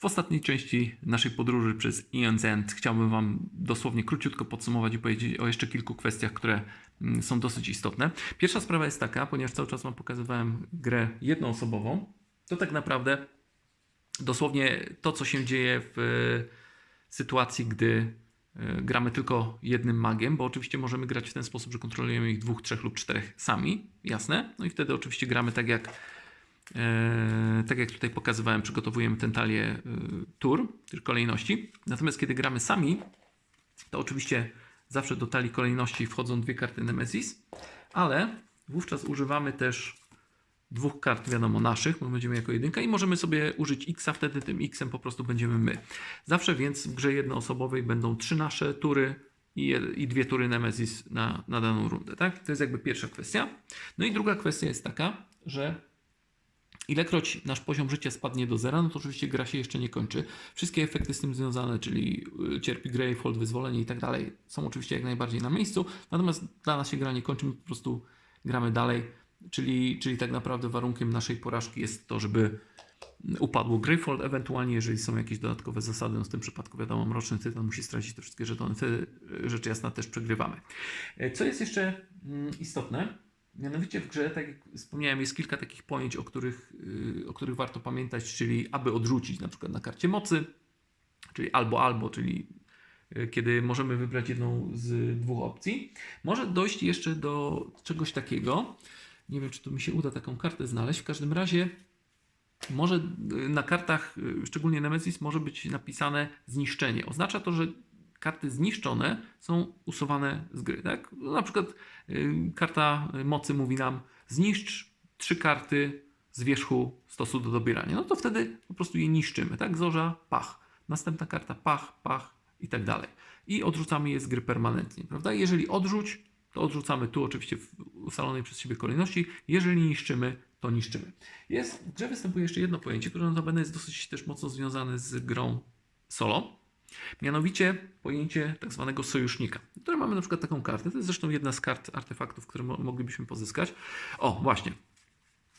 W ostatniej części naszej podróży przez Ion's End chciałbym Wam dosłownie króciutko podsumować i powiedzieć o jeszcze kilku kwestiach, które mm, są dosyć istotne. Pierwsza sprawa jest taka, ponieważ cały czas Wam pokazywałem grę jednoosobową, to tak naprawdę dosłownie to, co się dzieje w e, sytuacji, gdy e, gramy tylko jednym magiem, bo oczywiście możemy grać w ten sposób, że kontrolujemy ich dwóch, trzech lub czterech sami, jasne. No i wtedy oczywiście gramy tak jak, tak jak tutaj pokazywałem, przygotowujemy ten talię e, tur, kolejności. Natomiast kiedy gramy sami, to oczywiście zawsze do talii kolejności wchodzą dwie karty Nemesis, ale wówczas używamy też dwóch kart, wiadomo, naszych, bo będziemy jako jedynka i możemy sobie użyć X, a wtedy tym X-em po prostu będziemy my. Zawsze więc w grze jednoosobowej będą trzy nasze tury i, i dwie tury Nemesis na, na daną rundę, tak? To jest jakby pierwsza kwestia. No i druga kwestia jest taka, że ilekroć nasz poziom życia spadnie do zera, no to oczywiście gra się jeszcze nie kończy. Wszystkie efekty z tym związane, czyli y, cierpi Greyfold, wyzwolenie i tak dalej, są oczywiście jak najbardziej na miejscu, natomiast dla nas się gra nie kończy, my po prostu gramy dalej, czyli, czyli tak naprawdę warunkiem naszej porażki jest to, żeby upadło Greyfold, ewentualnie jeżeli są jakieś dodatkowe zasady, no w tym przypadku wiadomo, Mroczny Tytan musi stracić te wszystkie żetony, wtedy rzecz jasna też przegrywamy. E, Co jest jeszcze mm, istotne, mianowicie w grze, tak jak wspomniałem, jest kilka takich pojęć, o których, y, o których warto pamiętać, czyli aby odrzucić na przykład na karcie mocy, czyli albo albo, czyli y, kiedy możemy wybrać jedną z dwóch opcji. Może dojść jeszcze do czegoś takiego, nie wiem czy tu mi się uda taką kartę znaleźć, w każdym razie może y, na kartach, szczególnie Nemesis, może być napisane zniszczenie. Oznacza to, że karty zniszczone są usuwane z gry. Tak? No, na przykład y, karta mocy mówi nam zniszcz trzy karty z wierzchu stosu do dobierania. No to wtedy po prostu je niszczymy. Tak? Zorza, pach. Następna karta, pach, pach i tak dalej. I odrzucamy je z gry permanentnie. Prawda? Jeżeli odrzuć, to odrzucamy tu oczywiście w ustalonej przez siebie kolejności. Jeżeli niszczymy, to niszczymy. Jest, w grze występuje jeszcze jedno pojęcie, które notabene jest dosyć też mocno związane z grą solo. Mianowicie pojęcie tak zwanego sojusznika, które mamy na przykład taką kartę. To jest zresztą jedna z kart artefaktów, które mo- moglibyśmy pozyskać. O, właśnie.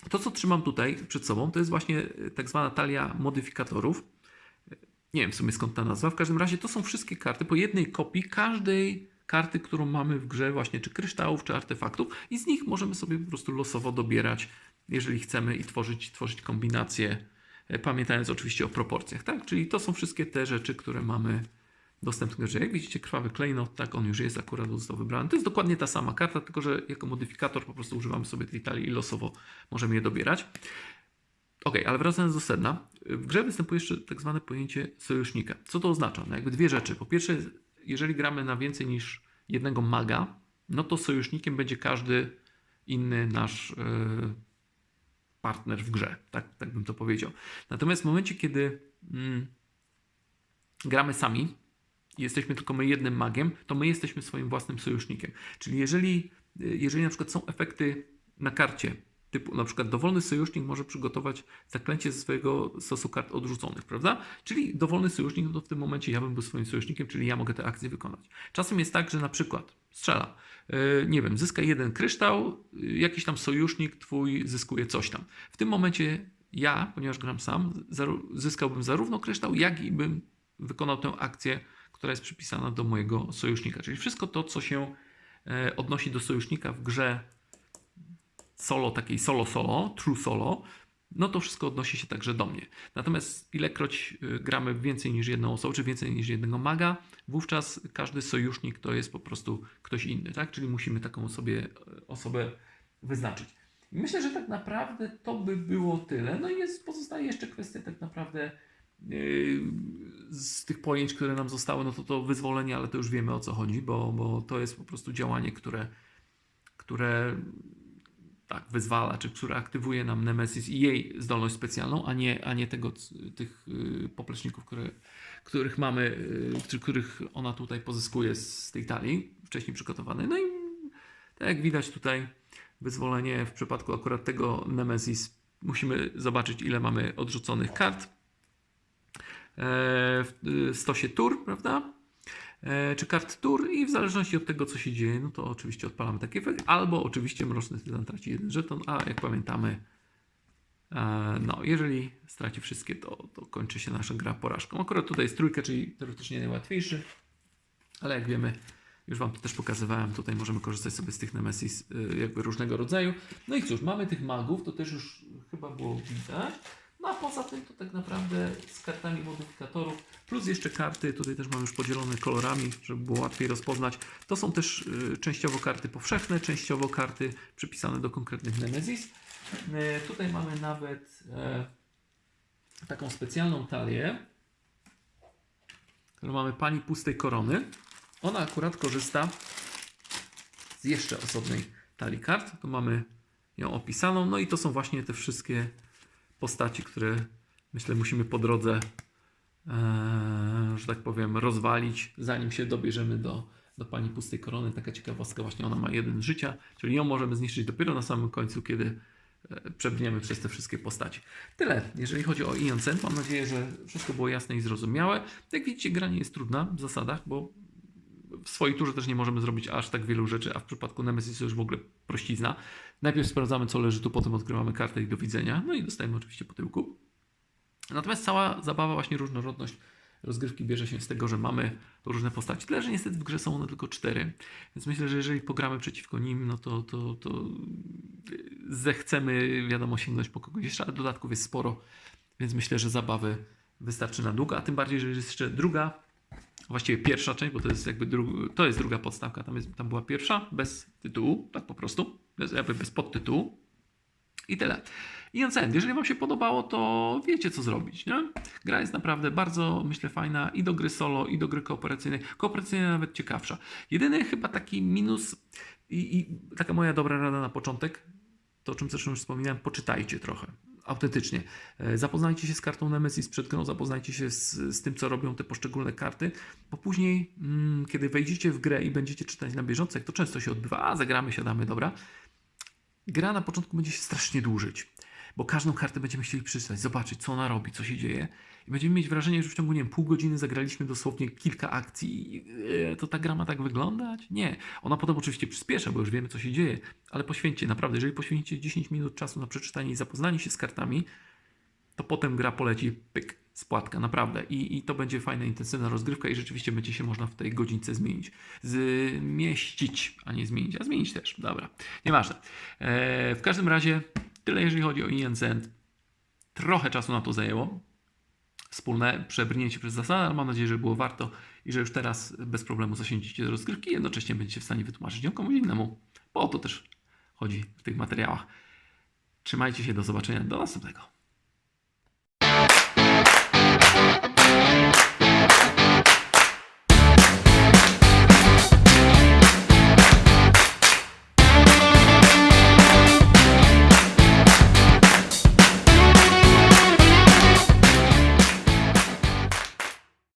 To, co trzymam tutaj przed sobą, to jest właśnie e, tak zwana talia modyfikatorów. Nie wiem w sumie skąd ta nazwa. W każdym razie to są wszystkie karty po jednej kopii każdej karty, którą mamy w grze, właśnie czy kryształów, czy artefaktów, i z nich możemy sobie po prostu losowo dobierać, jeżeli chcemy, i tworzyć, tworzyć kombinacje, e, pamiętając oczywiście o proporcjach, tak? Czyli to są wszystkie te rzeczy, które mamy dostępne grze. Jak widzicie, krwawy klejnot, tak, on już jest akurat został wybrany. To jest dokładnie ta sama karta, tylko że jako modyfikator po prostu używamy sobie tej talii i losowo możemy je dobierać. Ok, ale wracając do sedna. W grze występuje jeszcze tak zwane pojęcie sojusznika. Co to oznacza? No jakby dwie rzeczy. Po pierwsze, jeżeli gramy na więcej niż jednego maga, no to sojusznikiem będzie każdy inny nasz e, partner w grze. Tak, tak bym to powiedział. Natomiast w momencie, kiedy mm, gramy sami, i jesteśmy tylko my jednym magiem, to my jesteśmy swoim własnym sojusznikiem. Czyli jeżeli, jeżeli na przykład są efekty na karcie, typu na przykład dowolny sojusznik może przygotować zaklęcie ze swojego stosu kart odrzuconych, prawda? Czyli dowolny sojusznik, no to w tym momencie ja bym był swoim sojusznikiem, czyli ja mogę tę akcję wykonać. Czasem jest tak, że na przykład strzela, yy, nie wiem, zyska jeden kryształ, yy, jakiś tam sojusznik twój zyskuje coś tam. W tym momencie ja, ponieważ gram sam, zyskałbym zarówno kryształ, jak i bym wykonał tę akcję, która jest przypisana do mojego sojusznika. Czyli wszystko to, co się e, odnosi do sojusznika w grze solo, takiej solo solo, true solo, no to wszystko odnosi się także do mnie. Natomiast ilekroć y, gramy więcej niż jedną osobę, czy więcej niż jednego maga, wówczas każdy sojusznik to jest po prostu ktoś inny, tak? Czyli musimy taką sobie e, osobę wyznaczyć. Myślę, że tak naprawdę to by było tyle. No i jest, pozostaje jeszcze kwestia tak naprawdę yy, z tych pojęć, które nam zostały, no to to wyzwolenie, ale to już wiemy o co chodzi, bo, bo to jest po prostu działanie, które, które tak, wyzwala, czy które aktywuje nam Nemesis i jej zdolność specjalną, a nie, a nie tego, tych y, popleczników, które, których mamy, y, których ona tutaj pozyskuje z tej talii, wcześniej przygotowanej. No i tak jak widać tutaj, wyzwolenie w przypadku akurat tego Nemesis, musimy zobaczyć, ile mamy odrzuconych kart e, w y, stosie tur, prawda? E, czy kart tur i w zależności od tego, co się dzieje, no to oczywiście odpalamy taki efekt, albo oczywiście Mroczny Tytan traci jeden żeton, a jak pamiętamy, E, No, jeżeli straci wszystkie, to, to kończy się nasza gra porażką. Akurat tutaj jest trójka, czyli teoretycznie najłatwiejszy, ale jak wiemy, już Wam to też pokazywałem, tutaj możemy korzystać sobie z tych Nemesis y, jakby różnego rodzaju. No i cóż, mamy tych magów, to też już chyba było widać. No a poza tym to tak naprawdę z kartami modyfikatorów, plus jeszcze karty, tutaj też mam już podzielone kolorami, żeby było łatwiej rozpoznać. To są też y, częściowo karty powszechne, częściowo karty przypisane do konkretnych Nemesis. Y, tutaj mamy nawet e, taką specjalną talię, którą mamy Pani Pustej Korony. Ona akurat korzysta z jeszcze osobnej talii kart. Tu mamy ją opisaną. No i to są właśnie te wszystkie postaci, które myślę musimy po drodze, e, że tak powiem, rozwalić, zanim się dobierzemy do, do Pani Pustej Korony. Taka ciekawostka, właśnie ona ma jeden życia, czyli ją możemy zniszczyć dopiero na samym końcu, kiedy e, przebrniemy przez te wszystkie postaci. Tyle, jeżeli chodzi o Ion Cent. Mam nadzieję, że wszystko było jasne i zrozumiałe. Jak widzicie, gra nie jest trudna w zasadach, bo w swojej turze też nie możemy zrobić aż tak wielu rzeczy, a w przypadku Nemesis to już w ogóle prościzna. Najpierw sprawdzamy, co leży tu, potem odkrywamy kartę i do widzenia. No i dostajemy oczywiście po tyłku. Natomiast cała zabawa, właśnie różnorodność rozgrywki bierze się z tego, że mamy różne postaci. Tyle, że niestety w grze są one tylko cztery. Więc myślę, że jeżeli pogramy przeciwko nim, no to, to, to zechcemy, wiadomo, sięgnąć po kogoś jeszcze, ale dodatków jest sporo. Więc myślę, że zabawy wystarczy na długo, a tym bardziej, że jest jeszcze druga właściwie pierwsza część, bo to jest jakby dru- to jest druga podstawka, tam, jest, tam była pierwsza, bez tytułu, tak po prostu, bez, jakby bez podtytułu i tyle. I Ancent, jeżeli Wam się podobało, to wiecie co zrobić, nie? Gra jest naprawdę bardzo, myślę, fajna i do gry solo, i do gry kooperacyjnej. Kooperacyjna nawet ciekawsza. Jedyny chyba taki minus i, i taka moja dobra rada na początek, to o czym zresztą już wspominałem, poczytajcie trochę. Autentycznie. E, Zapoznajcie się z kartą Nemesis przed grą, zapoznajcie się z, z tym, co robią te poszczególne karty, bo później, mm, kiedy wejdziecie w grę i będziecie czytać na bieżąco, jak to często się odbywa, a zagramy, siadamy, dobra, gra na początku będzie się strasznie dłużyć, bo każdą kartę będziemy chcieli przeczytać, zobaczyć, co ona robi, co się dzieje i będziemy mieć wrażenie, że w ciągu, nie wiem, pół godziny zagraliśmy dosłownie kilka akcji e, to ta gra ma tak wyglądać? Nie. Ona potem oczywiście przyspiesza, bo już wiemy, co się dzieje, ale poświęćcie, naprawdę, jeżeli poświęcicie 10 minut czasu na przeczytanie i zapoznanie się z kartami, to potem gra poleci pyk, spłatka, naprawdę. I, I to będzie fajna, intensywna rozgrywka i rzeczywiście będzie się można w tej godzince zmienić. Zmieścić, a nie zmienić, a zmienić też, dobra. Nieważne. E, w każdym razie tyle, jeżeli chodzi o INZ. Trochę czasu na to zajęło. Wspólne przebrnięcie przez zasady, ale mam nadzieję, że było warto i że już teraz bez problemu zasiędziecie do rozgrywki i jednocześnie będziecie w stanie wytłumaczyć ją komuś innemu. Bo o to też chodzi w tych materiałach. Trzymajcie się, do zobaczenia, do następnego.